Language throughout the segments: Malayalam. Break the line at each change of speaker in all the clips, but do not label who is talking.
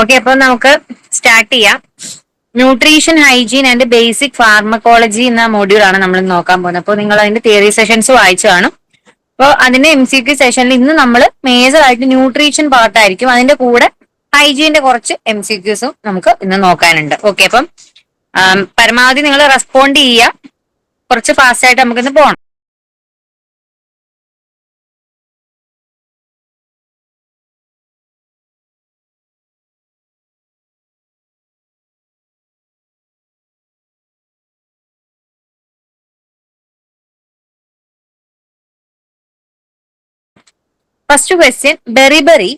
ഓക്കെ അപ്പൊ നമുക്ക് സ്റ്റാർട്ട് ചെയ്യാം. Nutrition hygiene and basic pharmacology എന്ന മോഡ്യൂൾ ആണ് നമ്മൾ നോക്കാൻ പോകുന്നത്. അപ്പോൾ നിങ്ങൾ അതിന്റെ തിയറി സെഷൻസ് വായിച്ചു കാണും. അപ്പോൾ അതിന്റെ എം സി ക്യു സെഷനിൽ ഇന്ന് നമ്മൾ മേജർ ആയിട്ട് ന്യൂട്രീഷൻ പാർട്ടായിരിക്കും അതിന്റെ കൂടെ ഹൈജീന്റെ കുറച്ച് എം സി ക്യൂസും നമുക്ക് ഇന്ന് നോക്കാനുണ്ട്. ഓക്കെ അപ്പം പരമാവധി നിങ്ങൾ റെസ്പോണ്ട് ചെയ്യുക. കുറച്ച് ഫാസ്റ്റ് ആയിട്ട് നമുക്കിന്ന് പോകണം first question beriberi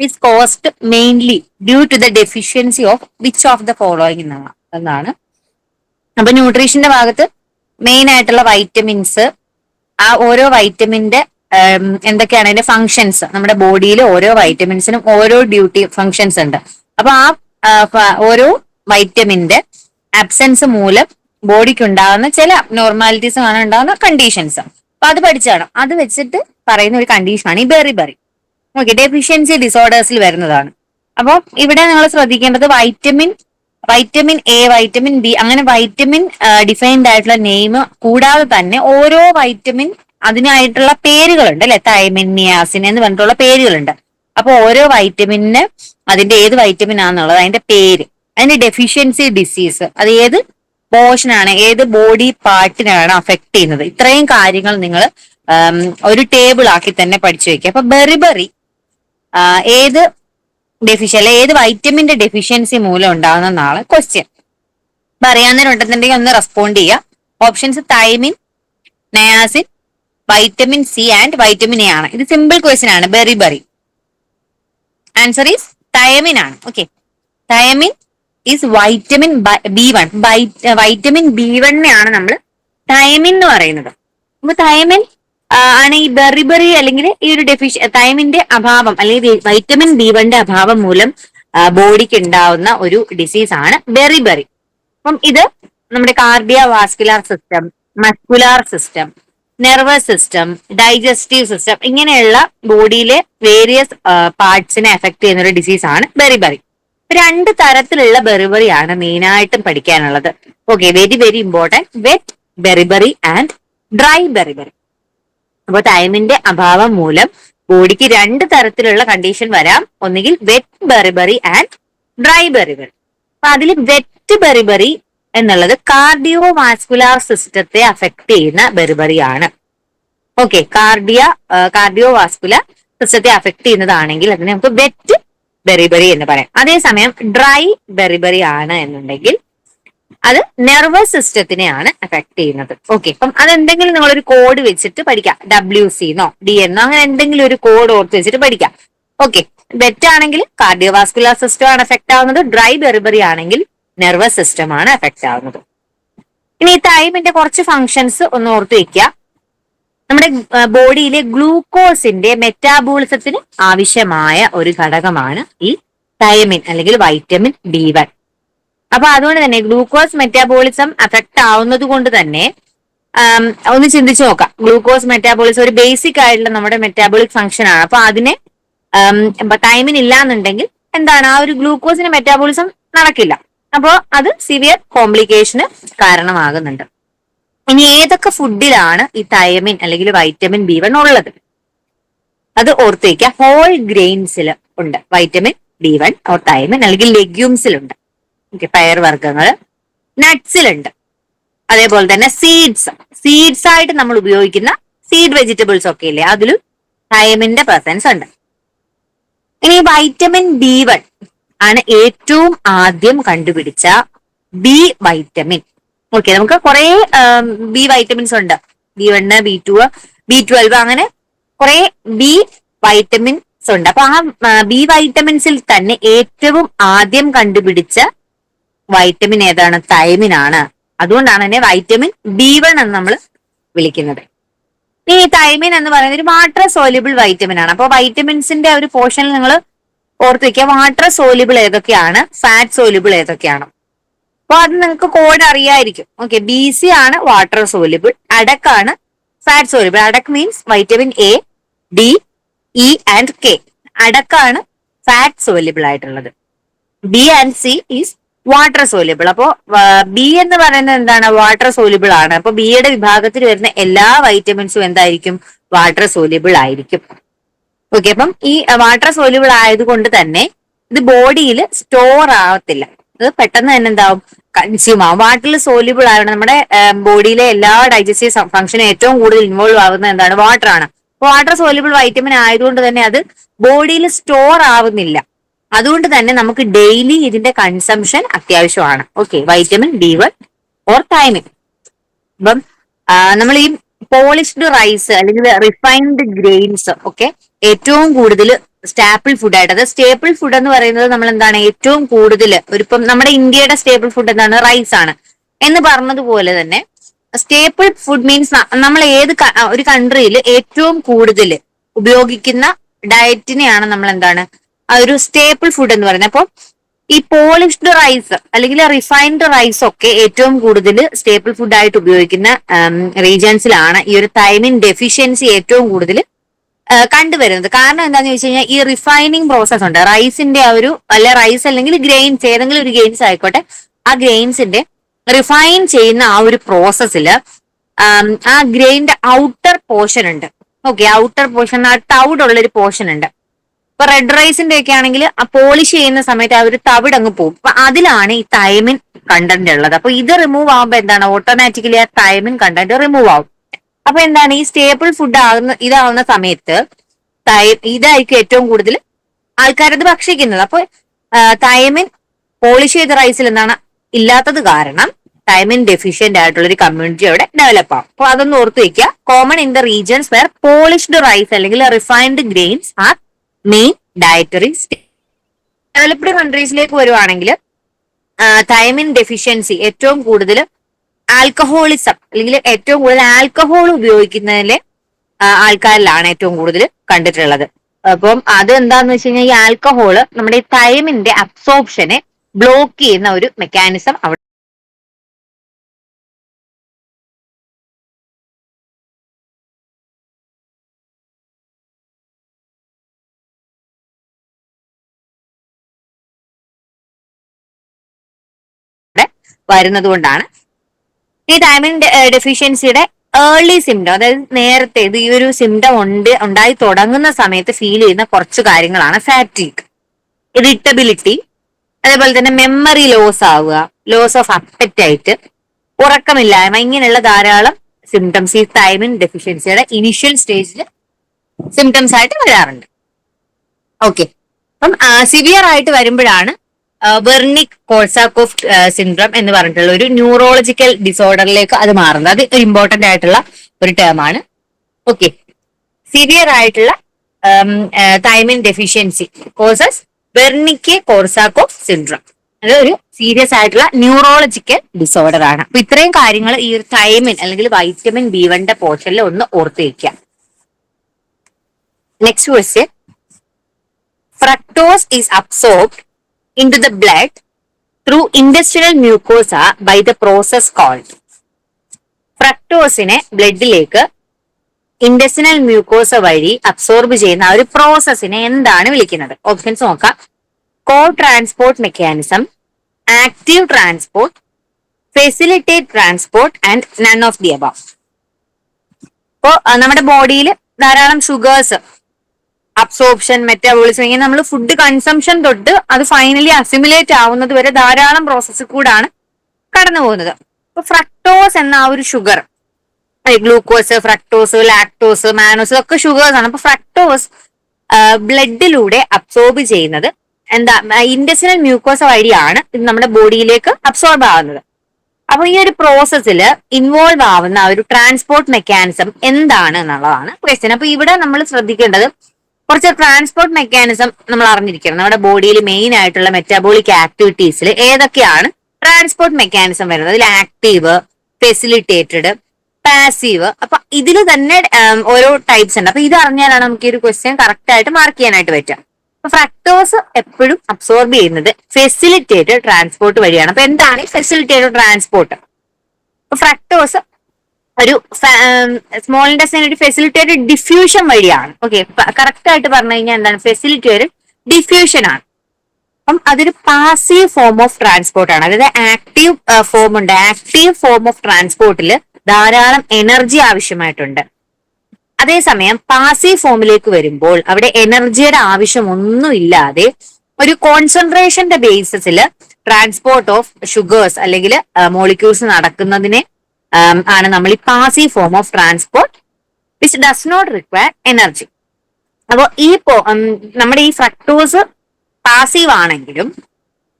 is caused mainly due to the deficiency of which of the following എന്നാണ്. അപ്പൊ ന്യൂട്രീഷന്റെ ഭാഗത്ത് മെയിൻ ആയിട്ടുള്ള വൈറ്റമിൻസ് ആ ഓരോ വൈറ്റമിന്റെ എന്തൊക്കെയാണ് അതിന്റെ ഫങ്ഷൻസ് നമ്മുടെ ബോഡിയിൽ ഓരോ വൈറ്റമിൻസിനും ഓരോ ഡ്യൂട്ടി ഫങ്ഷൻസ് ഉണ്ട്. അപ്പൊ ആ ഓരോ വൈറ്റമിന്റെ അബ്സെൻസ് മൂലം ബോഡിക്ക് ഉണ്ടാകുന്ന ചില നോർമാലിറ്റീസ് ആണ് ഉണ്ടാകുന്ന കണ്ടീഷൻസ് അപ്പൊ അത് പഠിച്ചാണ് അത് വെച്ചിട്ട് പറയുന്ന ഒരു കണ്ടീഷനാണ് ഈ ബെറി ബെറി ഓക്കെ ഡെഫിഷ്യൻസി ഡിസോർഡേഴ്സിൽ വരുന്നതാണ്. അപ്പോൾ ഇവിടെ നിങ്ങൾ ശ്രദ്ധിക്കേണ്ടത് vitamin vitamin A vitamin B അങ്ങനെ വൈറ്റമിൻ ഡിഫൈൻഡ് ആയിട്ടുള്ള നെയിം കൂടാതെ തന്നെ ഓരോ വൈറ്റമിൻ അതിനായിട്ടുള്ള പേരുകളുണ്ട് അല്ലെ? തൈമിൻ നിയാസിൻ എന്ന് പറഞ്ഞിട്ടുള്ള പേരുകളുണ്ട്. അപ്പൊ ഓരോ വൈറ്റമിന് അതിന്റെ ഏത് വൈറ്റമിൻ ആണെന്നുള്ളത് അതിന്റെ പേര് അതിന്റെ ഡെഫിഷ്യൻസി ഡിസീസ് അത് ഏത്? പോർഷനാണ് ഏത് ബോഡി പാർട്ടിനാണ് അഫക്ട് ചെയ്യുന്നത്. ഇത്രയും കാര്യങ്ങൾ നിങ്ങൾ ഒരു ടേബിൾ ആക്കി തന്നെ പഠിച്ചു വെക്കുക. അപ്പൊ ബെറിബറി ഏത് ഡെഫിഷ്യൻ അല്ലെ ഏത് വൈറ്റമിന്റെ ഡെഫിഷ്യൻസി മൂലം ഉണ്ടാകുന്ന നാളെ ക്വസ്റ്റ്യൻ അപ്പൊ ഒന്ന് റെസ്പോണ്ട് ചെയ്യുക. Options thiamine niacin vitamin C and vitamin A ആണ്. ഇത് സിമ്പിൾ ക്വസ്റ്റ്യൻ ആണ് beriberi answer is thiamine ആണ്. Okay thiamine is vitamin B one vitamin B വണ്ണിനെയാണ് നമ്മൾ തൈമിൻ എന്ന് പറയുന്നത്. അപ്പൊ തൈമിൻ ആണ് ഈ ബെറി ബെറി അല്ലെങ്കിൽ ഈ ഒരു ഡെഫിഷ്യ തൈമിന്റെ അഭാവം അല്ലെങ്കിൽ വൈറ്റമിൻ ബി വണ്ണിന്റെ അഭാവം മൂലം ബോഡിക്ക് ഉണ്ടാവുന്ന ഒരു ഡിസീസ് ആണ് ബെറി ബെറി അപ്പം ഇത് നമ്മുടെ cardiovascular system muscular system nervous system digestive system ഇങ്ങനെയുള്ള ബോഡിയിലെ വേരിയസ് പാർട്സിനെ എഫക്ട് ചെയ്യുന്ന ഒരു ഡിസീസ് ആണ് ബെറിബറി രണ്ട് തരത്തിലുള്ള ബെറിബറി ബെറിബറിയാണ് മെയിനായിട്ടും പഠിക്കാനുള്ളത്. Okay very very important wet beriberi and dry beriberi അപ്പൊ ടൈമിന്റെ അഭാവം മൂലം ബോഡിക്ക് രണ്ട് തരത്തിലുള്ള കണ്ടീഷൻ വരാം. ഒന്നുകിൽ wet beriberi and dry beriberi അപ്പൊ അതിൽ വെറ്റ് ബെറിബറി എന്നുള്ളത് കാർഡിയോ വാസ്കുലാർ സിസ്റ്റത്തെ അഫക്ട് ചെയ്യുന്ന ബെറിബറി ആണ് ഓക്കെ കാർഡിയ കാർഡിയോ വാസ്കുലർ സിസ്റ്റത്തെ അഫക്ട് ചെയ്യുന്നതാണെങ്കിൽ അതിനെ നമുക്ക് വെറ്റ് ബെറിബറി എന്ന് പറയാം. അതേസമയം ഡ്രൈ ബെറിബെറി ആണ് എന്നുണ്ടെങ്കിൽ അത് നെർവസ് സിസ്റ്റത്തിനെയാണ് അഫക്ട് ചെയ്യുന്നത്. ഓക്കെ അപ്പം അതെന്തെങ്കിലും നിങ്ങളൊരു കോഡ് വെച്ചിട്ട് പഠിക്കാം. ഡബ്ല്യു സിന്നോ ഡി എന്നോ അങ്ങനെ എന്തെങ്കിലും ഒരു കോഡ് ഓർത്ത് വെച്ചിട്ട് പഠിക്കാം. ഓക്കെ വെറ്റ് ആണെങ്കിൽ കാർഡിയോവാസ്കുലർ സിസ്റ്റം ആണ് എഫക്ട് ആവുന്നത്. ഡ്രൈ ബെറിബറി ആണെങ്കിൽ നെർവസ് സിസ്റ്റം ആണ് എഫക്ട് ആവുന്നത്. ഇനി ഈ തൈമിന്റെ കുറച്ച് ഫങ്ഷൻസ് ഒന്ന് ഓർത്ത് വെക്കുക നമ്മുടെ ബോഡിയിലെ ഗ്ലൂക്കോസിന്റെ മെറ്റാബോളിസത്തിന് ആവശ്യമായ ഒരു ഘടകമാണ് ഈ തൈമിൻ അല്ലെങ്കിൽ വൈറ്റമിൻ ബി വൺ. അപ്പൊ അതുകൊണ്ട് തന്നെ ഗ്ലൂക്കോസ് മെറ്റാബോളിസം അഫക്ട് ആവുന്നത് കൊണ്ട് തന്നെ ഒന്ന് ചിന്തിച്ചു നോക്കാം. ഗ്ലൂക്കോസ് മെറ്റാബോളിസം ഒരു ബേസിക് ആയിട്ടുള്ള നമ്മുടെ മെറ്റാബോളിക് ഫംഗ്ഷൻ ആണ്. അപ്പൊ അതിനെ തൈമിൻ ഇല്ല എന്നുണ്ടെങ്കിൽ എന്താണ്? ആ ഒരു ഗ്ലൂക്കോസിന്റെ മെറ്റാബോളിസം നടക്കില്ല. അപ്പോ അത് സിവിയർ കോംപ്ലിക്കേഷന് കാരണമാകുന്നുണ്ട്. ഇനി ഏതൊക്കെ ഫുഡിലാണ് ഈ തൈമിൻ അല്ലെങ്കിൽ വൈറ്റമിൻ ബി വൺ ഉള്ളത്? അത് ഓർത്ത് വയ്ക്കുക ഹോൾ ഗ്രെയിൻസിൽ ഉണ്ട് vitamin B one or thiamine അല്ലെങ്കിൽ ലെഗ്യൂംസിലുണ്ട് ഓക്കെ പയർ വർഗങ്ങൾ നട്ട്സിലുണ്ട് അതേപോലെ തന്നെ സീഡ്സ് സീഡ്സ് ആയിട്ട് നമ്മൾ ഉപയോഗിക്കുന്ന സീഡ് വെജിറ്റബിൾസ് ഒക്കെ ഇല്ലേ? അതിലും തൈമിന്റെ പ്രസൻസ് ഉണ്ട്. ഇനി വൈറ്റമിൻ ബി വൺ ആണ് ഏറ്റവും ആദ്യം കണ്ടുപിടിച്ച ബി വൈറ്റമിൻ ഓക്കെ നമുക്ക് കുറെ ബി വൈറ്റമിൻസ് ഉണ്ട്. B one B two B twelve അങ്ങനെ കുറെ ബി വൈറ്റമിൻസ് ഉണ്ട്. അപ്പൊ ആ ബി വൈറ്റമിൻസിൽ തന്നെ ഏറ്റവും ആദ്യം കണ്ടുപിടിച്ച വൈറ്റമിൻ ഏതാണ്? തൈമിൻ ആണ്. അതുകൊണ്ടാണ് തന്നെ വൈറ്റമിൻ ബി വൺ എന്ന് നമ്മൾ വിളിക്കുന്നത്. ഈ തൈമിൻ എന്ന് പറയുന്നത് ഒരു വാട്ടർ സോലിബിൾ വൈറ്റമിൻ ആണ്. അപ്പോൾ വൈറ്റമിൻസിന്റെ ഒരു പോർഷനിൽ നിങ്ങൾ ഓർത്ത് വെക്കുക. വാട്ടർ സോലിബിൾ ഏതൊക്കെയാണ്? ഫാറ്റ് സോലിബിൾ ഏതൊക്കെയാണ്? അപ്പൊ അത് നിങ്ങൾക്ക് കോഡ് അറിയായിരിക്കും. ഓക്കെ ബി സി ആണ് വാട്ടർ സോലിബിൾ അടക്കാണ് ഫാറ്റ് സോലിബിൾ അടക്ക് means vitamin A D E and K അടക്കാണ് fat soluble ആയിട്ടുള്ളത്. B and C is water soluble അപ്പോ ബി എന്ന് പറയുന്നത് എന്താണ്? വാട്ടർ സോലിബിൾ ആണ്. അപ്പൊ ബിയുടെ വിഭാഗത്തിൽ വരുന്ന എല്ലാ വൈറ്റമിൻസും എന്തായിരിക്കും? വാട്ടർ സോലിബിൾ ആയിരിക്കും. ഓക്കെ അപ്പം ഈ വാട്ടർ സോലിബിൾ ആയതുകൊണ്ട് തന്നെ ഇത് ബോഡിയിൽ സ്റ്റോർ ആവത്തില്ല. ഇത് പെട്ടെന്ന് തന്നെ എന്താവും? കൺസ്യൂം ആവും വാട്ടറിൽ സോല്യൂബിൾ ആയതുകൊണ്ട് നമ്മുടെ ബോഡിയിലെ എല്ലാ ഡൈജസ്റ്റീവ് ഫംഗ്ഷനും ഏറ്റവും കൂടുതൽ ഇൻവോൾവ് ആവുന്നത് എന്താണ്? വാട്ടർ ആണ്. വാട്ടർ സോല്യൂബിൾ വൈറ്റമിൻ ആയതുകൊണ്ട് തന്നെ അത് ബോഡിയിൽ സ്റ്റോർ ആവുന്നില്ല. അതുകൊണ്ട് തന്നെ നമുക്ക് ഡെയിലി ഇതിന്റെ കൺസംഷൻ അത്യാവശ്യമാണ്. Okay vitamin D one or thiamine അപ്പം നമ്മൾ ഈ പോളിഷ്ഡ് റൈസ് അല്ലെങ്കിൽ റിഫൈൻഡ് ഗ്രെയിൻസ് ഒക്കെ ഏറ്റവും കൂടുതൽ സ്റ്റാപ്പിൾ ഫുഡ് ആയിട്ട്. അത് സ്റ്റേപ്പിൾ ഫുഡ് എന്ന് പറയുന്നത് നമ്മൾ എന്താണ് ഏറ്റവും കൂടുതൽ ഒരിപ്പം നമ്മുടെ ഇന്ത്യയുടെ സ്റ്റേപ്പിൾ ഫുഡ് എന്താണ്? റൈസ് ആണ്. എന്ന് പറഞ്ഞതുപോലെ തന്നെ സ്റ്റേപ്പിൾ ഫുഡ് മീൻസ് നമ്മൾ ഏത് ഒരു കൺട്രിയിൽ ഏറ്റവും കൂടുതൽ ഉപയോഗിക്കുന്ന ഡയറ്റിനെയാണ് നമ്മൾ എന്താണ് ആ ഒരു സ്റ്റേപ്പിൾ ഫുഡ് എന്ന് പറയുന്നത്. അപ്പോൾ ഈ പോളിഷ്ഡ് റൈസ് അല്ലെങ്കിൽ റിഫൈൻഡ് റൈസ് ഒക്കെ ഏറ്റവും കൂടുതൽ സ്റ്റേപ്പിൾ ഫുഡ് ആയിട്ട് ഉപയോഗിക്കുന്ന റീജിയൻസിലാണ് ഈ ഒരു തൈമിൻ ഡെഫിഷ്യൻസി ഏറ്റവും കൂടുതൽ കണ്ടുവരുന്നത്. കാരണം എന്താണെന്ന് ചോദിച്ചു കഴിഞ്ഞാൽ ഈ റിഫൈനിങ് പ്രോസസ് ഉണ്ട്. റൈസിന്റെ ആ ഒരു അല്ലെ റൈസ് അല്ലെങ്കിൽ ഗ്രെയിൻസ് ഏതെങ്കിലും ഒരു ഗ്രെയിൻസ് ആയിക്കോട്ടെ ആ ഗ്രെയിൻസിന്റെ റിഫൈൻ ചെയ്യുന്ന ആ ഒരു പ്രോസസ്സിൽ ആ ഗ്രെയിന്റെ ഔട്ടർ പോർഷൻ ഉണ്ട്. ഓക്കെ ഔട്ടർ പോർഷൻ ആ ഉള്ള ഒരു പോർഷൻ ഉണ്ട്. ഇപ്പൊ റെഡ് റൈസിന്റെ ഒക്കെ ആണെങ്കിൽ ആ പോളിഷ് ചെയ്യുന്ന സമയത്ത് ആ ഒരു തവിട് അങ്ങ് പോകും. അപ്പൊ അതിലാണ് ഈ തൈമിൻ കണ്ടന്റ് ഉള്ളത്. അപ്പൊ ഇത് റിമൂവ് ആകുമ്പോൾ എന്താണ്? ഓട്ടോമാറ്റിക്കലി ആ തൈമിൻ കണ്ടന്റ് റിമൂവ് ആവും. അപ്പൊ എന്താണ്? ഈ സ്റ്റേബിൾ ഫുഡ് ആകുന്ന ഇതാവുന്ന സമയത്ത് ഇതായിരിക്കും ഏറ്റവും കൂടുതൽ ആൾക്കാരത് ഭക്ഷിക്കുന്നത്. അപ്പൊ തൈമിൻ പോളിഷ് ചെയ്ത റൈസിൽ എന്താണ്? ഇല്ലാത്തത് കാരണം തൈമിൻ ഡെഫിഷ്യന്റ് ആയിട്ടുള്ള ഒരു കമ്മ്യൂണിറ്റി അവിടെ ഡെവലപ്പ് ആവും. അപ്പൊ അതൊന്ന് ഓർത്ത് വെക്കുക common in the regions where polished rice അല്ലെങ്കിൽ refined grains are main dietary developed കൺട്രീസിലേക്ക് വരുവാണെങ്കിൽ തൈമിൻ ഡെഫിഷ്യൻസി ഏറ്റവും കൂടുതൽ ആൽക്കഹോളിസം അല്ലെങ്കിൽ ഏറ്റവും കൂടുതൽ ആൽക്കഹോൾ ഉപയോഗിക്കുന്നതിലെ ആൾക്കാരിലാണ് ഏറ്റവും കൂടുതൽ കണ്ടിട്ടുള്ളത്. അപ്പം അത് എന്താന്ന് വെച്ച് കഴിഞ്ഞാൽ ഈ ആൽക്കഹോൾ നമ്മുടെ ഈ തൈമിന്റെ അബ്സോർപ്ഷനെ ബ്ലോക്ക് ചെയ്യുന്ന ഒരു മെക്കാനിസം അവിടെ വരുന്നത് കൊണ്ടാണ് ഈ തൈമിൻ ഡെഫിഷ്യൻസിയുടെ ഏർലി സിംറ്റം അതായത് നേരത്തെ ഇത് ഈ ഒരു സിംറ്റം ഉണ്ട് ഉണ്ടായി തുടങ്ങുന്ന സമയത്ത് ഫീൽ ചെയ്യുന്ന കുറച്ച് കാര്യങ്ങളാണ് ഫാറ്റീഗ് ഇറിറ്റബിലിറ്റി അതേപോലെ തന്നെ മെമ്മറി ലോസ് ആവുക ലോസ് ഓഫ് അപ്പറ്റൈറ്റ് ഉറക്കമില്ലായ്മ ഇങ്ങനെയുള്ള ധാരാളം സിംറ്റംസ് ഈ തൈമിൻ ഡെഫിഷ്യൻസിയുടെ ഇനിഷ്യൽ സ്റ്റേജിൽ സിംറ്റംസ് ആയിട്ട് വരാറുണ്ട്. ഓക്കെ അപ്പം സിവിയർ ആയിട്ട് വരുമ്പോഴാണ് വെർണിക് കോൾസാക്കോഫ് സിൻഡ്രം എന്ന് പറഞ്ഞിട്ടുള്ള ഒരു ന്യൂറോളജിക്കൽ ഡിസോർഡറിലേക്ക് അത് മാറുന്നത്. അത് ഇമ്പോർട്ടന്റ് ആയിട്ടുള്ള ഒരു ടേം ആണ്. ഓക്കെ സിവിയർ ആയിട്ടുള്ള thiamine deficiency causes Wernicke Korsakoff syndrome അത് ഒരു സീരിയസ് ആയിട്ടുള്ള ന്യൂറോളജിക്കൽ ഡിസോർഡർ ആണ്. അപ്പൊ ഇത്രയും കാര്യങ്ങൾ ഈ ഒരു തൈമിൻ അല്ലെങ്കിൽ വൈറ്റമിൻ ബി വണ്ടെ പോർഷനിൽ ഒന്ന് ഓർത്ത് വയ്ക്കുക next question fructose is absorbed into the blood through intestinal mucosa by the process called ഫ്രക്ടോസിനെ ബ്ലഡിലേക്ക് ഇൻഡസ്റ്റിനൽ മ്യൂക്കോസ വഴി അബ്സോർബ് ചെയ്യുന്ന ആ ഒരു പ്രോസസ്സിനെ എന്താണ് വിളിക്കുന്നത്? ഓപ്ഷൻസ് നോക്കാം. Co transport mechanism active transport facilitate transport and none of the above ഇപ്പോ നമ്മുടെ ബോഡിയിൽ ധാരാളം ഷുഗേഴ്സ് അബ്സോർപ്ഷൻ മെറ്റാബോളിസം ഇങ്ങനെ നമ്മൾ ഫുഡ് കൺസംഷൻ തൊട്ട് അത് ഫൈനലി അസിമുലേറ്റ് ആവുന്നത് വരെ ധാരാളം പ്രോസസ്സിൽ കൂടാണ് കടന്നു പോകുന്നത്. ഇപ്പൊ ഫ്രക്ടോസ് എന്ന ആ ഒരു sugar glucose fructose lactose mannose ഒക്കെ ഷുഗേഴ്സ് ആണ്. അപ്പൊ ഫ്രക്ടോസ് ബ്ലഡിലൂടെ അബ്സോർബ് ചെയ്യുന്നത് എന്താ ഇൻഡസ്ട്രിയൽ മ്യൂക്കോസ വഴിയാണ് ഇത് നമ്മുടെ ബോഡിയിലേക്ക് അബ്സോർബ് ആവുന്നത്. അപ്പൊ ഈ ഒരു പ്രോസസ്സിൽ ഇൻവോൾവ് ആവുന്ന ഒരു ട്രാൻസ്പോർട്ട് മെക്കാനിസം എന്താണ് എന്നുള്ളതാണ് ക്വസ്റ്റ്യൻ അപ്പൊ ഇവിടെ നമ്മൾ ശ്രദ്ധിക്കേണ്ടത് കുറച്ച് ട്രാൻസ്പോർട്ട് മെക്കാനിസം നമ്മൾ അറിഞ്ഞിരിക്കണം. നമ്മുടെ ബോഡിയിൽ മെയിൻ ആയിട്ടുള്ള മെറ്റാബോളിക് ആക്ടിവിറ്റീസിൽ ഏതൊക്കെയാണ് ട്രാൻസ്പോർട്ട് മെക്കാനിസം വരുന്നത്? അതിൽ ആക്റ്റീവ് ഫെസിലിറ്റേറ്റഡ് പാസീവ് അപ്പൊ ഇതിൽ തന്നെ ഓരോ ടൈപ്സ് ഉണ്ട്. അപ്പൊ ഇത് അറിഞ്ഞാലാണ് നമുക്ക് ഈ ഒരു ക്വസ്റ്റ്യൻ കറക്റ്റ് ആയിട്ട് മാർക്ക് ചെയ്യാനായിട്ട് പറ്റുക. അപ്പൊ ഫ്രക്ടോസ് എപ്പോഴും അബ്സോർബ് ചെയ്യുന്നത് ഫെസിലിറ്റേറ്റഡ് ട്രാൻസ്പോർട്ട് വഴിയാണ്. അപ്പൊ എന്താണ് ഫെസിലിറ്റേറ്റഡ് ട്രാൻസ്പോർട്ട് ഫ്രക്ടോസ് ഒരു സ്മോൾ ഇൻഡസ്ട്രീൻ ഒരു ഫെസിലിറ്റേറ്റഡ് ഡിഫ്യൂഷൻ വഴിയാണ്. ഓക്കെ കറക്റ്റ് ആയിട്ട് പറഞ്ഞു കഴിഞ്ഞാൽ എന്താണ്? ഫെസിലിറ്റേറ്റഡ് ഡിഫ്യൂഷൻ ആണ്. അപ്പം അതൊരു പാസീവ് ഫോം ഓഫ് ട്രാൻസ്പോർട്ട് ആണ്. അതായത് ആക്റ്റീവ് ഫോം ഉണ്ട്. ആക്റ്റീവ് ഫോം ഓഫ് ട്രാൻസ്പോർട്ടിൽ ധാരാളം എനർജി ആവശ്യമായിട്ടുണ്ട്. അതേസമയം പാസീവ് ഫോമിലേക്ക് വരുമ്പോൾ അവിടെ എനർജിയുടെ ആവശ്യം ഒന്നുമില്ലാതെ ഒരു കോൺസെൻട്രേഷന്റെ ബേസിസിൽ ട്രാൻസ്പോർട്ട് ഓഫ് ഷുഗേഴ്സ് അല്ലെങ്കിൽ മോളിക്യൂൾസ് നടക്കുന്നതിനെ ആണ് നമ്മൾ ഈ passive form of transport which does not require energy അപ്പോൾ ഈ നമ്മുടെ ഈ ഫ്രക്ടോസ് പാസീവ് ആണെങ്കിലും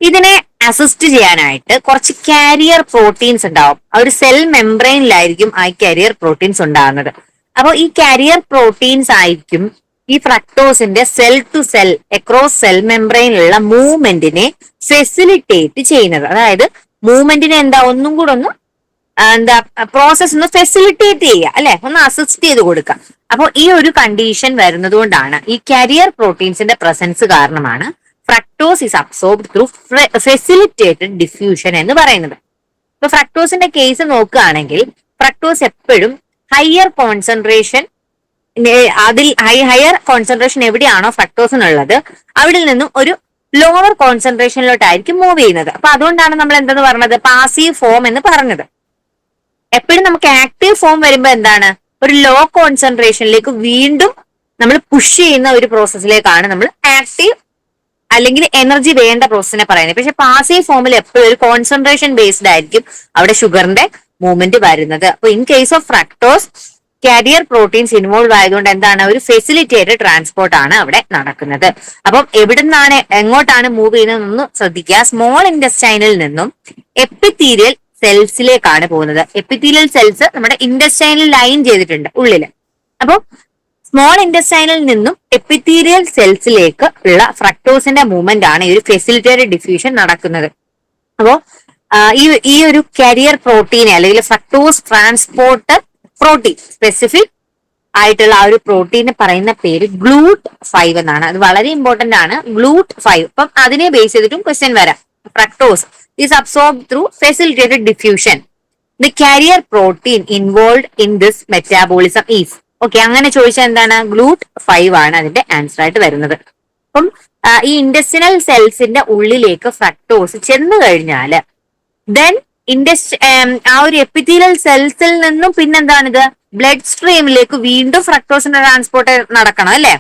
ഇതിനെ അസിസ്റ്റ് ചെയ്യാനായിട്ട് കുറച്ച് കാരിയർ പ്രോട്ടീൻസ് ഉണ്ടാവും. ആ ഒരു സെൽ മെംബ്രെയിനിലായിരിക്കും ആ കാരിയർ പ്രോട്ടീൻസ് ഉണ്ടാകുന്നത്. അപ്പോൾ ഈ കാരിയർ പ്രോട്ടീൻസ് ആയിരിക്കും ഈ ഫ്രക്ടോസിന്റെ cell to cell across cell മെംബ്രെയിനിലുള്ള മൂവ്മെന്റിനെ ഫെസിലിറ്റേറ്റ് ചെയ്യുന്നത്. അതായത് മൂവ്മെന്റിനെ എന്താ? ഒന്നും കൂടെ ഒന്ന് എന്താ പ്രോസസ് ഒന്ന് ഫെസിലിറ്റേറ്റ് ചെയ്യുക അല്ലെ? ഒന്ന് അസിസ്റ്റ് ചെയ്ത് കൊടുക്കുക. അപ്പോൾ ഈ ഒരു കണ്ടീഷൻ വരുന്നത് കൊണ്ടാണ് ഈ കരിയർ പ്രോട്ടീൻസിന്റെ പ്രസൻസ് കാരണമാണ് fructose is absorb through facilitated diffusion എന്ന് പറയുന്നത്. ഇപ്പൊ ഫ്രക്ടോസിന്റെ കേസ് നോക്കുകയാണെങ്കിൽ ഫ്രക്ടോസ് എപ്പോഴും ഹയർ കോൺസെൻട്രേഷൻ അതിൽ ഹൈ ഹയർ കോൺസെൻട്രേഷൻ എവിടെയാണോ ഫ്രക്ടോസിനുള്ളത് അവിടെ നിന്നും ഒരു ലോവർ കോൺസെൻട്രേഷനിലോട്ടായിരിക്കും മൂവ് ചെയ്യുന്നത്. അപ്പൊ അതുകൊണ്ടാണ് നമ്മൾ എന്തെന്ന് പറഞ്ഞത്? പാസീവ് ഫോം എന്ന് പറഞ്ഞത്. എപ്പോഴും നമുക്ക് ആക്റ്റീവ് ഫോം വരുമ്പോൾ എന്താണ്? ഒരു ലോ കോൺസെൻട്രേഷനിലേക്ക് വീണ്ടും നമ്മൾ പുഷ് ചെയ്യുന്ന ഒരു പ്രോസസ്സിലേക്കാണ് നമ്മൾ ആക്റ്റീവ് അല്ലെങ്കിൽ എനർജി വേണ്ട പ്രോസസ്സിനെ പറയുന്നത്. പക്ഷെ പാസീവ് ഫോമിൽ എപ്പോഴും ഒരു കോൺസെൻട്രേഷൻ ബേസ്ഡ് ആയിരിക്കും അവിടെ ഷുഗറിന്റെ മൂവ്മെന്റ് വരുന്നത്. അപ്പൊ in case of fructose carrier proteins involve ആയതുകൊണ്ട് എന്താണ്? ഒരു ഫെസിലിറ്റേറ്റഡ് ട്രാൻസ്പോർട്ട് ആണ് അവിടെ നടക്കുന്നത്. അപ്പം എവിടുന്നാണ് എങ്ങോട്ടാണ് മൂവ് ചെയ്യുന്നതെന്ന് ശ്രദ്ധിക്കുക. സ്മോൾ ഇൻഡസ്റ്റൈനിൽ നിന്നും എപ്പിത്തീരിയൽ സെൽസിലേക്കാണ് പോകുന്നത്. എപ്പിത്തീലിയൽ സെൽസ് നമ്മുടെ ഇൻഡസ്റ്റൈനിൽ ലൈൻ ചെയ്തിട്ടുണ്ട് ഉള്ളിൽ. അപ്പോൾ സ്മോൾ ഇൻഡസ്റ്റൈനിൽ നിന്നും എപ്പിത്തീരിയൽ സെൽസിലേക്ക് ഉള്ള ഫ്രക്ടോസിന്റെ മൂവ്മെന്റ് ആണ് ഈ ഒരു ഫെസിലിറ്റേറ്റഡ് ഡിഫ്യൂഷൻ നടക്കുന്നത്. അപ്പോൾ ഈ ഈ ഒരു കരിയർ പ്രോട്ടീനെ അല്ലെങ്കിൽ ഫ്രക്ടോസ് ട്രാൻസ്പോർട്ട് പ്രോട്ടീൻ സ്പെസിഫിക് ആയിട്ടുള്ള ആ ഒരു പ്രോട്ടീന് പറയുന്ന പേര് ഗ്ലൂട്ട് ഫൈവ് എന്നാണ്. അത് വളരെ ഇമ്പോർട്ടന്റ് ആണ്. ഗ്ലൂട്ട് ഫൈവ് അപ്പം അതിനെ ബേസ് ചെയ്തിട്ടും ക്വസ്റ്റ്യൻ വരാം. Fructose is absorbed through facilitated diffusion. The carrier protein involved in this metabolism is. Okay അങ്ങനെ ചോദിച്ചാൽ എന്താണ്? ഗ്ലൂട്ട് ഫൈവ് ആണ് അതിന്റെ ആൻസർ ആയിട്ട് വരുന്നത്. അപ്പം ഈ ഇൻഡസ്ട്രിയൽ സെൽസിന്റെ ഉള്ളിലേക്ക് ഫ്രക്ടോസ് ചെന്ന് കഴിഞ്ഞാൽ ദെൻ ഇൻഡസ്ട്രി ആ ഒരു എപ്പിത്തീലിയൽ സെൽസിൽ നിന്നും പിന്നെന്താണിത്? ബ്ലഡ് സ്ട്രീമിലേക്ക് വീണ്ടും ഫ്രക്ടോസിന്റെ ട്രാൻസ്പോർട്ട് നടക്കണം അല്ലെ?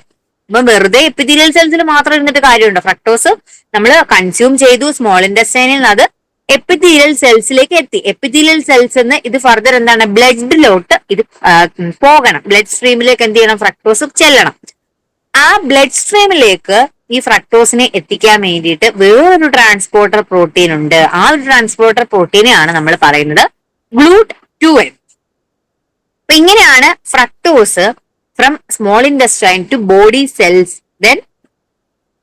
അപ്പൊ വെറുതെ എപ്പിത്തീലിയൽ സെൽസിൽ മാത്രം ഇരുന്നിട്ട് കാര്യമുണ്ടോ? ഫ്രക്ടോസ് നമ്മൾ കൺസ്യൂം ചെയ്തു സ്മോൾ ഇൻഡസ്റ്റൈനിൽ അത് എപ്പിത്തീലിയൽ സെൽസിലേക്ക് എത്തി. എപ്പിത്തീലിയൽ സെൽസ് എന്ന് ഇത് ഫർദർ എന്താണ്? ബ്ലഡിലോട്ട് ഇത് പോകണം. ബ്ലഡ് സ്ട്രീമിലേക്ക് എന്ത് ചെയ്യണം? ഫ്രക്ടോസ് ചെല്ലണം. ആ ബ്ലഡ് സ്ട്രീമിലേക്ക് ഈ ഫ്രക്ടോസിനെ എത്തിക്കാൻ വേണ്ടിയിട്ട് വേറൊരു ട്രാൻസ്പോർട്ടർ പ്രോട്ടീൻ ഉണ്ട്. ആ ഒരു ട്രാൻസ്പോർട്ടർ പ്രോട്ടീനെയാണ് നമ്മൾ പറയുന്നത് ഗ്ലൂട്ട് ടു എൻ ഇങ്ങനെയാണ് fructose from small intestine to body cells then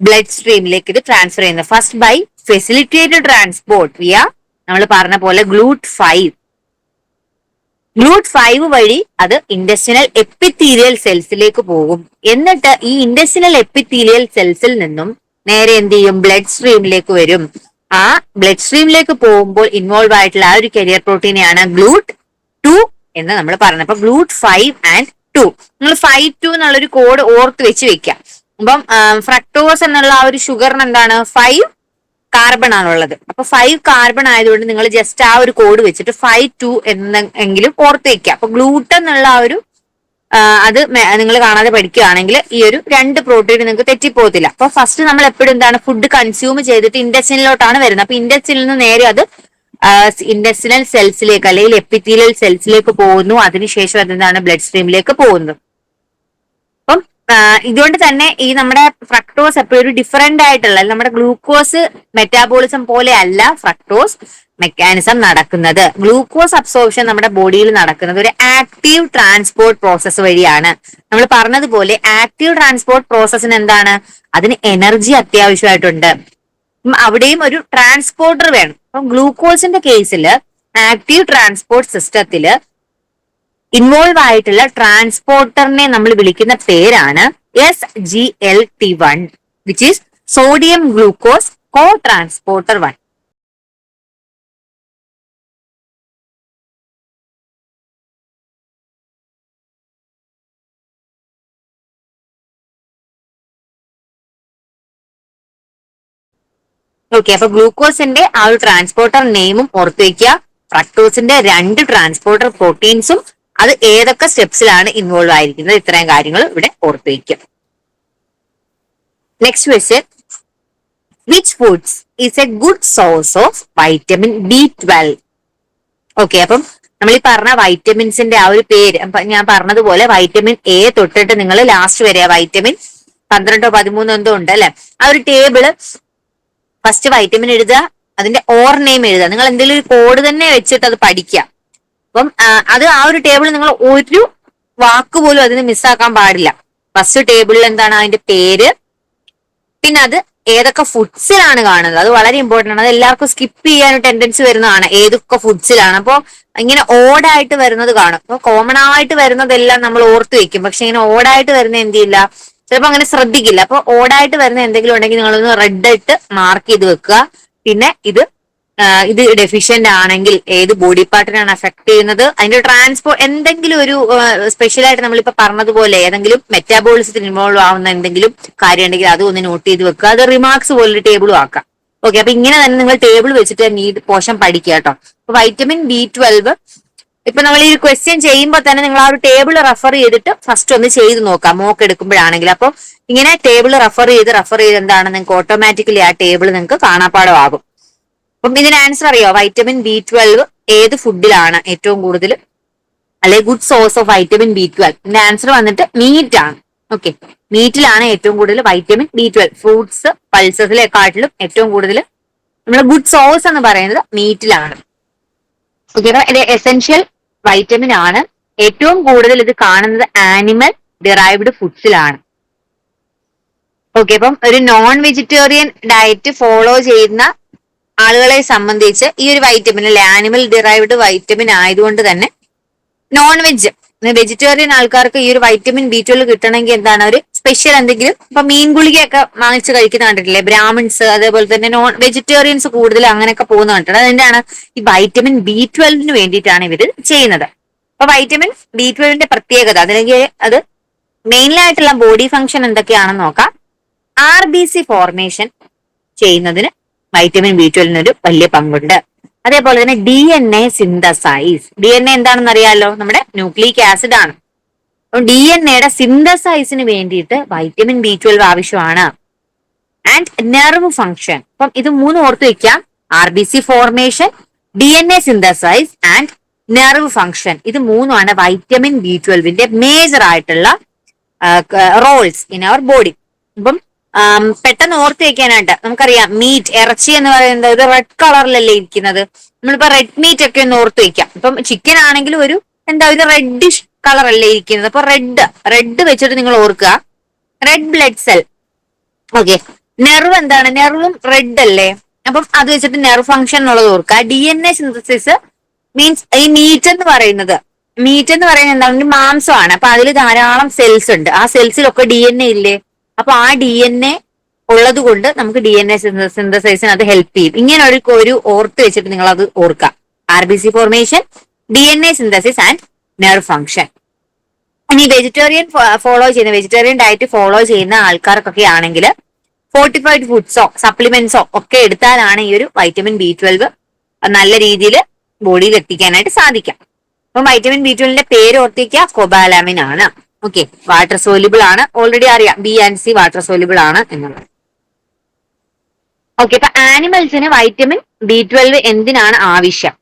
blood സ്ട്രീമിലേക്ക് ഇത് ട്രാൻസ്ഫർ ചെയ്യുന്നത് first by facilitated transport via നമ്മൾ പറഞ്ഞ പോലെ ഗ്ലൂട്ട് ഫൈവ്. ഗ്ലൂട്ട് ഫൈവ് വഴി അത് ഇൻഡസ്ട്രിയൽ എപ്പിത്തീരിയൽ സെൽസിലേക്ക് പോകും. എന്നിട്ട് ഈ ഇൻഡസ്ട്രിയൽ എപ്പിത്തീരിയൽ സെൽസിൽ നിന്നും നേരെ എന്ത് ചെയ്യും? ബ്ലഡ് സ്ട്രീമിലേക്ക് വരും. ആ ബ്ലഡ് സ്ട്രീമിലേക്ക് പോകുമ്പോൾ ഇൻവോൾവ് ആയിട്ടുള്ള ആ ഒരു കരിയർ പ്രോട്ടീനെയാണ് ഗ്ലൂട്ട് ടു എന്ന് നമ്മൾ പറഞ്ഞപ്പോ ഗ്ലൂട്ട് ഫൈവ് ആൻഡ് ടു നിങ്ങൾ ഫൈവ് ടു എന്നുള്ളൊരു കോഡ് ഓർത്ത് വെച്ച് വെക്കാം അപ്പം ഫ്രക്ടോസ് എന്നുള്ള ആ ഒരു ഷുഗറിന് എന്താണ്? ഫൈവ് കാർബൺ ആണുള്ളത്. അപ്പൊ ഫൈവ് കാർബൺ ആയതുകൊണ്ട് നിങ്ങൾ ജസ്റ്റ് ആ ഒരു കോഡ് വെച്ചിട്ട് ഫൈവ് ടു എന്നെങ്കിലും ഓർത്ത് വെക്കുക അപ്പൊ ഗ്ലൂട്ടൻ എന്നുള്ള ആ ഒരു അത് നിങ്ങൾ കാണാതെ പഠിക്കുകയാണെങ്കിൽ ഈ ഒരു രണ്ട് പ്രോട്ടീൻ നിങ്ങൾക്ക് തെറ്റിപ്പോകത്തില്ല. അപ്പൊ ഫസ്റ്റ് നമ്മൾ എപ്പോഴും എന്താണ് ഫുഡ് കൺസ്യൂം ചെയ്തിട്ട് ഇൻഡസ്റ്റിനിലോട്ടാണ് വരുന്നത്. അപ്പൊ ഇൻഡസ്റ്റിൽ നിന്ന് നേരെ അത് ഇൻഡസ്ട്രിയൽ സെൽസിലേക്ക് അല്ലെങ്കിൽ എപ്പിത്തീലിയൽ സെൽസിലേക്ക് പോകുന്നു. അതിനുശേഷം അതെന്താണ്? ബ്ലഡ് സ്ട്രീമിലേക്ക് പോകുന്നു. അപ്പം ഇതുകൊണ്ട് തന്നെ ഈ നമ്മുടെ ഫ്രക്ടോസ് എപ്പോഴും ഒരു ഡിഫറെന്റ് ആയിട്ടുള്ള നമ്മുടെ ഗ്ലൂക്കോസ് മെറ്റാബോളിസം പോലെ അല്ല ഫ്രക്ടോസ് മെക്കാനിസം നടക്കുന്നത്. ഗ്ലൂക്കോസ് അബ്സോർപ്ഷൻ നമ്മുടെ ബോഡിയിൽ നടക്കുന്നത് ഒരു ആക്റ്റീവ് ട്രാൻസ്പോർട്ട് പ്രോസസ്സ് വഴിയാണ്. നമ്മൾ പറഞ്ഞതുപോലെ ആക്റ്റീവ് ട്രാൻസ്പോർട്ട് പ്രോസസ്സിന് എന്താണ്? അതിന് എനർജി അത്യാവശ്യമായിട്ടുണ്ട്. അവിടെയും ഒരു ട്രാൻസ്പോർട്ടർ വേണം. അപ്പം ഗ്ലൂക്കോസിന്റെ കേസിൽ ആക്റ്റീവ് ട്രാൻസ്പോർട്ട് സിസ്റ്റത്തിൽ ഇൻവോൾവ് ആയിട്ടുള്ള ട്രാൻസ്പോർട്ടറിനെ നമ്മൾ വിളിക്കുന്ന പേരാണ് S G L T one which is sodium glucose co transporter one okay അപ്പൊ ഗ്ലൂക്കോസിന്റെ ആ ഒരു ട്രാൻസ്പോർട്ടർ നെയിമും ഓർത്തു വെക്കുക. ഫ്രക്ടോസിന്റെ രണ്ട് ട്രാൻസ്പോർട്ടർ പ്രോട്ടീൻസും അത് ഏതൊക്കെ സ്റ്റെപ്സിലാണ് ഇൻവോൾവ് ആയിരിക്കുന്നത്? ഇത്രയും കാര്യങ്ങൾ ഇവിടെ ഓർത്തു വയ്ക്കുക next question which foods is a good source of vitamin B twelve okay അപ്പം നമ്മൾ ഈ പറഞ്ഞ വൈറ്റമിൻസിന്റെ ആ ഒരു പേര് ഞാൻ പറഞ്ഞതുപോലെ വൈറ്റമിൻ എ തൊട്ടിട്ട് നിങ്ങൾ ലാസ്റ്റ് വരെ വൈറ്റമിൻ പന്ത്രണ്ടോ പതിമൂന്നോ എന്തോ ഉണ്ട് അല്ലെ? ആ ഒരു ടേബിൾ ഫസ്റ്റ് വൈറ്റമിൻ എഴുതുക അതിന്റെ ഓർ നെയിം എഴുതുക. നിങ്ങൾ എന്തെങ്കിലും ഒരു കോഡ് തന്നെ വെച്ചിട്ട് അത് പഠിക്കുക. അപ്പം അത് ആ ഒരു ടേബിൾ നിങ്ങൾ ഒരു വാക്ക് പോലും അതിന് മിസ്സാക്കാൻ പാടില്ല. ഫസ്റ്റ് ടേബിളിൽ എന്താണ് അതിന്റെ പേര്? പിന്നെ അത് ഏതൊക്കെ ഫുഡ്സിലാണ് കാണുന്നത്? അത് വളരെ ഇമ്പോർട്ടന്റ് ആണ്. അത് എല്ലാവർക്കും സ്കിപ്പ് ചെയ്യാൻ ടെൻഡൻസി വരുന്നതാണ്. ഏതൊക്കെ ഫുഡ്സിലാണ് അപ്പോൾ ഇങ്ങനെ ഓടായിട്ട് വരുന്നത് കാണും. അപ്പോൾ കോമൺ ആയിട്ട് വരുന്നതെല്ലാം നമ്മൾ ഓർത്ത് വെക്കും. പക്ഷെ ഇങ്ങനെ ഓടായിട്ട് വരുന്ന എന്ത് ചെയ്യില്ല ചിലപ്പോൾ അങ്ങനെ ശ്രദ്ധിക്കില്ല. അപ്പൊ ഓടായിട്ട് വരുന്ന എന്തെങ്കിലും ഉണ്ടെങ്കിൽ നിങ്ങളൊന്ന് റെഡ് ഇട്ട് മാർക്ക് ചെയ്ത് വെക്കുക. പിന്നെ ഇത് ഇത് ഡെഫിഷ്യന്റ് ആണെങ്കിൽ ഏത് ബോഡി പാർട്ടിനാണ് അഫക്ട് ചെയ്യുന്നത്. അതിന്റെ ട്രാൻസ്പോർട്ട് എന്തെങ്കിലും ഒരു സ്പെഷ്യലായിട്ട് നമ്മളിപ്പോ പറഞ്ഞതുപോലെ ഏതെങ്കിലും മെറ്റാബോളിസത്തിന് ഇൻവോൾവ് ആവുന്ന എന്തെങ്കിലും കാര്യം ഉണ്ടെങ്കിൽ അത് ഒന്ന് നോട്ട് ചെയ്ത് വെക്കുക. അത് റിമാർക്സ് പോലൊരു ടേബിളും ആക്കാം. ഓക്കെ അപ്പൊ ഇങ്ങനെ തന്നെ നിങ്ങൾ ടേബിൾ വെച്ചിട്ട് നീഡ് പോഷൻ പഠിക്കുക കേട്ടോ. വൈറ്റമിൻ ബി ട്വൽവ് ഇപ്പൊ നമ്മൾ ഈ ക്വസ്റ്റ്യൻ ചെയ്യുമ്പോൾ തന്നെ നിങ്ങൾ ആ ഒരു ടേബിൾ റെഫർ ചെയ്തിട്ട് ഫസ്റ്റ് ഒന്ന് ചെയ്ത് നോക്കാം. മോക്ക് എടുക്കുമ്പോഴാണെങ്കിൽ. അപ്പോൾ ഇങ്ങനെ ടേബിൾ റെഫർ ചെയ്ത് റെഫർ ചെയ്ത് എന്താണ്? നിങ്ങൾക്ക് ഓട്ടോമാറ്റിക്കലി ആ ടേബിൾ നിങ്ങൾക്ക് കാണാപ്പാടമാകും അപ്പം ഇതിന് ആൻസർ അറിയോ? വൈറ്റമിൻ ബി ട്വൽവ് ഏത് ഫുഡിലാണ് ഏറ്റവും കൂടുതൽ? അല്ലെ good source of vitamin B twelve ഇതിന്റെ ആൻസർ വന്നിട്ട് മീറ്റ് ആണ്. ഓക്കെ മീറ്റിലാണ് ഏറ്റവും കൂടുതൽ വൈറ്റമിൻ ബി ട്വൽവ് ഫ്രൂട്ട്സ് പൾസസിലെക്കാട്ടിലും ഏറ്റവും കൂടുതൽ നമ്മുടെ ഗുഡ് സോഴ്സ് എന്ന് പറയുന്നത് മീറ്റിലാണ് ഓക്കെ എസെൻഷ്യൽ വൈറ്റമിൻ ആണ് ഏറ്റവും കൂടുതൽ ഇത് കാണുന്നത് ആനിമൽ ഡിറൈവ്ഡ് ഫുഡ്സിലാണ് ഓക്കെ അപ്പം ഒരു നോൺ വെജിറ്റേറിയൻ ഡയറ്റ് ഫോളോ ചെയ്യുന്ന ആളുകളെ സംബന്ധിച്ച് ഈ ഒരു വൈറ്റമിൻ അല്ലെ ആനിമൽ ഡിറൈവ്ഡ് വൈറ്റമിൻ ആയതുകൊണ്ട് തന്നെ നോൺ വെജ് വെജിറ്റേറിയൻ ആൾക്കാർക്ക് ഈ ഒരു വൈറ്റമിൻ ബി ട്വൽവ് കിട്ടണമെങ്കിൽ എന്താണ്? ഒരു സ്പെഷ്യൽ എന്തെങ്കിലും? ഇപ്പൊ മീൻ ഗുളികയൊക്കെ വാങ്ങിച്ച് കഴിക്കുന്ന കണ്ടിട്ടില്ലേ? ബ്രാഹ്മിൺസ് അതേപോലെ തന്നെ നോൺ വെജിറ്റേറിയൻസ് കൂടുതൽ അങ്ങനെയൊക്കെ പോകുന്ന കണ്ടിട്ടുണ്ട്. അതെന്താണ്? ഈ വൈറ്റമിൻ ബി ട്വൽവിന് വേണ്ടിയിട്ടാണ് ഇവർ ചെയ്യുന്നത്. അപ്പൊ വൈറ്റമിൻ ബി ട്വൽവിന്റെ പ്രത്യേകത അതല്ലെങ്കിൽ അത് മെയിൻലി ആയിട്ടുള്ള ബോഡി ഫംഗ്ഷൻ എന്തൊക്കെയാണെന്ന് നോക്കാം. ആർ ബി സി ഫോർമേഷൻ ചെയ്യുന്നതിന് വൈറ്റമിൻ ബി ട്വൽവിന് ഒരു വലിയ പങ്കുണ്ട്. അതേപോലെ തന്നെ D N A synthesize D N A എന്താണെന്ന് അറിയാലോ? നമ്മുടെ ന്യൂക്ലിക് ആസിഡ് ആണ്. അപ്പം ഡി എൻ എയുടെ സിന്തസൈസിന് വേണ്ടിയിട്ട് വൈറ്റമിൻ ബി ട്വൽവ് ആവശ്യമാണ്. ആൻഡ് നെർവ് ഫംഗ്ഷൻ അപ്പം ഇത് മൂന്ന് ഓർത്ത് വെക്കാം. R B C formation D N A synthesize and nerve function ഇത് മൂന്നുമാണ് വൈറ്റമിൻ ബി ട്വൽവിന്റെ മേജർ ആയിട്ടുള്ള റോൾസ് ഇൻ അവർ ബോഡി ഇപ്പം ആം, പെട്ടെന്ന് ഓർത്ത് വെക്കാനായിട്ട് നമുക്കറിയാം മീറ്റ് ഇറച്ചി എന്ന് പറയുന്നത് ഒരു റെഡ് കളറിലല്ലേ ഇരിക്കുന്നത്. നമ്മളിപ്പോ റെഡ് മീറ്റ് ഒക്കെ ഒന്ന് ഓർത്ത് വെക്കാം. ഇപ്പം ചിക്കൻ ആണെങ്കിലും ഒരു എന്താ ഒരു റെഡിഷ് കളർ അല്ലേ ഇരിക്കുന്നത്. അപ്പൊ റെഡ് റെഡ് വെച്ചിട്ട് നിങ്ങൾ ഓർക്കുക. Red blood cell okay nerve എന്താണ്? നെർവും റെഡ് അല്ലേ? അപ്പം അത് വെച്ചിട്ട് നെർവ് ഫംഗ്ഷൻ എന്നുള്ളത് ഓർക്കുക. D N A synthesis means ഈ മീറ്റ് എന്ന് പറയുന്നത്. മീറ്റ് എന്ന് പറയുന്നത് എന്താണ് മാംസമാണ്. അപ്പൊ അതിൽ ധാരാളം സെൽസ് ഉണ്ട്. ആ സെൽസിലൊക്കെ ഡി എൻ എ ഇല്ലേ? അപ്പൊ ആ ഡി എൻ എ ഉള്ളത് കൊണ്ട് നമുക്ക് ഡി എൻ എ സിന്തസൈസിന് അത് ഹെൽപ്പ് ചെയ്യും. ഇങ്ങനെ ഒരു ഒരു ഓർത്ത് വെച്ചിട്ട് നിങ്ങൾ അത് ഓർക്കുക. R B C formation D N A synthesis and nerve function ഇനി വെജിറ്റേറിയൻ ഫോളോ ചെയ്യുന്ന വെജിറ്റേറിയൻ ഡയറ്റ് ഫോളോ ചെയ്യുന്ന ആൾക്കാർക്കൊക്കെ ആണെങ്കിൽ ഫോർട്ടിഫൈഡ് ഫുഡ്സോ സപ്ലിമെന്റ്സോ ഒക്കെ എടുത്താലാണ് ഈ ഒരു വൈറ്റമിൻ ബി ട്വൽവ് നല്ല രീതിയിൽ ബോഡിയിൽ എത്തിക്കാനായിട്ട് സാധിക്കാം അപ്പം വൈറ്റമിൻ ബി ട്വൽവിന്റെ പേര് ഓർത്തിക്കുക കൊബാലാമിൻ ആണ്. ഓക്കെ വാട്ടർ സോലിബിൾ ആണ്. ഓൾറെഡി അറിയാം B and C water soluble ആണ് എന്നുള്ളത്. ഓക്കെ അപ്പൊ ആനിമൽസിന് വൈറ്റമിൻ ബി ട്വൽവ് എന്തിനാണ് ആവശ്യം?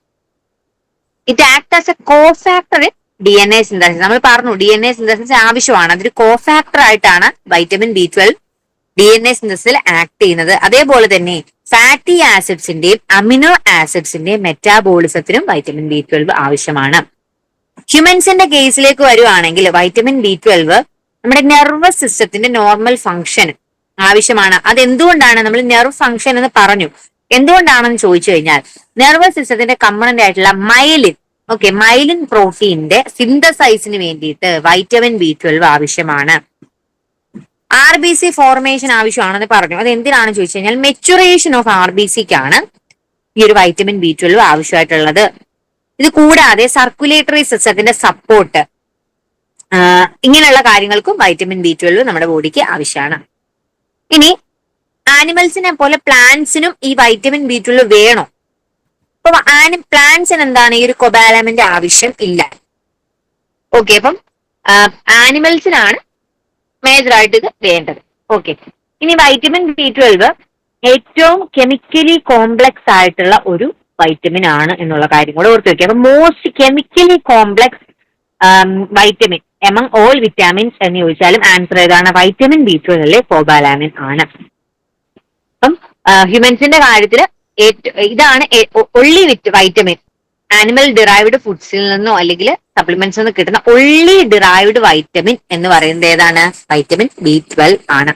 It act as a cofactor D N A synthesis നമ്മൾ പറഞ്ഞു ഡി എൻ എ സിന്തസിസ് ആവശ്യമാണ്. അതൊരു കോഫാക്ടർ ആയിട്ടാണ് vitamin B twelve D N A സിന്തസിൽ act ചെയ്യുന്നത്. അതേപോലെ തന്നെ ഫാറ്റി ആസിഡ്സിന്റെയും അമിനോ ആസിഡ്സിന്റെയും മെറ്റാബോളിസത്തിനും വൈറ്റമിൻ ബി ട്വൽവ് ആവശ്യമാണ്. ഹ്യൂമൻസിന്റെ കേസിലേക്ക് വരുവാണെങ്കിൽ വൈറ്റമിൻ ബി ട്വൽവ് നമ്മുടെ നെർവസ് സിസ്റ്റത്തിന്റെ നോർമൽ ഫംഗ്ഷൻ ആവശ്യമാണ്. അത് എന്തുകൊണ്ടാണ് നമ്മൾ നെർവ് ഫംഗ്ഷൻ എന്ന് പറഞ്ഞു? എന്തുകൊണ്ടാണെന്ന് ചോദിച്ചു കഴിഞ്ഞാൽ നെർവസ് സിസ്റ്റത്തിന്റെ കമ്പണന്റ് ആയിട്ടുള്ള മൈലിൻ ഓക്കെ മൈലിൻ പ്രോട്ടീന്റെ സിന്തസൈസിന് വേണ്ടിയിട്ട് വൈറ്റമിൻ ബി ട്വൽവ് ആവശ്യമാണ്. ആർ ബി സി ഫോർമേഷൻ ആവശ്യമാണെന്ന് പറഞ്ഞു. അത് എന്തിനാണെന്ന് ചോദിച്ചു കഴിഞ്ഞാൽ മെച്ചുറേഷൻ ഓഫ് ആർ ബി സിക്കാണ് ഈ ഒരു വൈറ്റമിൻ ബി ട്വൽവ് ആവശ്യമായിട്ടുള്ളത്. ഇത് കൂടാതെ സർക്കുലേറ്ററി സിസ്റ്റത്തിന്റെ സപ്പോർട്ട് ഇങ്ങനെയുള്ള കാര്യങ്ങൾക്കും വൈറ്റമിൻ ബി ട്വൽവ് നമ്മുടെ ബോഡിക്ക് ആവശ്യമാണ്. ഇനി ആനിമൽസിനെ പോലെ പ്ലാന്റ്സിനും ഈ വൈറ്റമിൻ ബി ട്വൽവ് വേണോ. അപ്പൊ ആനി പ്ലാന്റ്സിന് എന്താണ് ഈ ഒരു കൊബാലമിന്റെ ആവശ്യം? ഇല്ല. ഓക്കെ അപ്പം ആനിമൽസിനാണ് മേജറായിട്ട് ഇത് വേണ്ടത്. ഓക്കെ ഇനി വൈറ്റമിൻ ബി ട്വൽവ് ഏറ്റവും കെമിക്കലി കോംപ്ലക്സ് ആയിട്ടുള്ള ഒരു വൈറ്റമിൻ ആണ് എന്നുള്ള കാര്യം കൂടെ ഓർത്ത് വെക്കുക. അപ്പൊ most chemically complex vitamin among all vitamins എന്ന് ചോദിച്ചാലും ആൻസർ ഏതാണ്? വൈറ്റമിൻ ബി ട്വൽവിലെ കോബാലാമിൻ ആണ്. അപ്പം ഹ്യൂമൻസിന്റെ കാര്യത്തിൽ ഇതാണ് ഒള്ളി വിറ്റ് വൈറ്റമിൻ ആനിമൽ ഡിറൈവ്ഡ് ഫുഡ്സിൽ നിന്നോ അല്ലെങ്കിൽ സപ്ലിമെന്റ്സ് നിന്ന് കിട്ടുന്ന ഒള്ളി ഡിറൈവ്ഡ് വൈറ്റമിൻ എന്ന് പറയുന്നത് ഏതാണ്? വൈറ്റമിൻ ബി ട്വൽവ് ആണ്.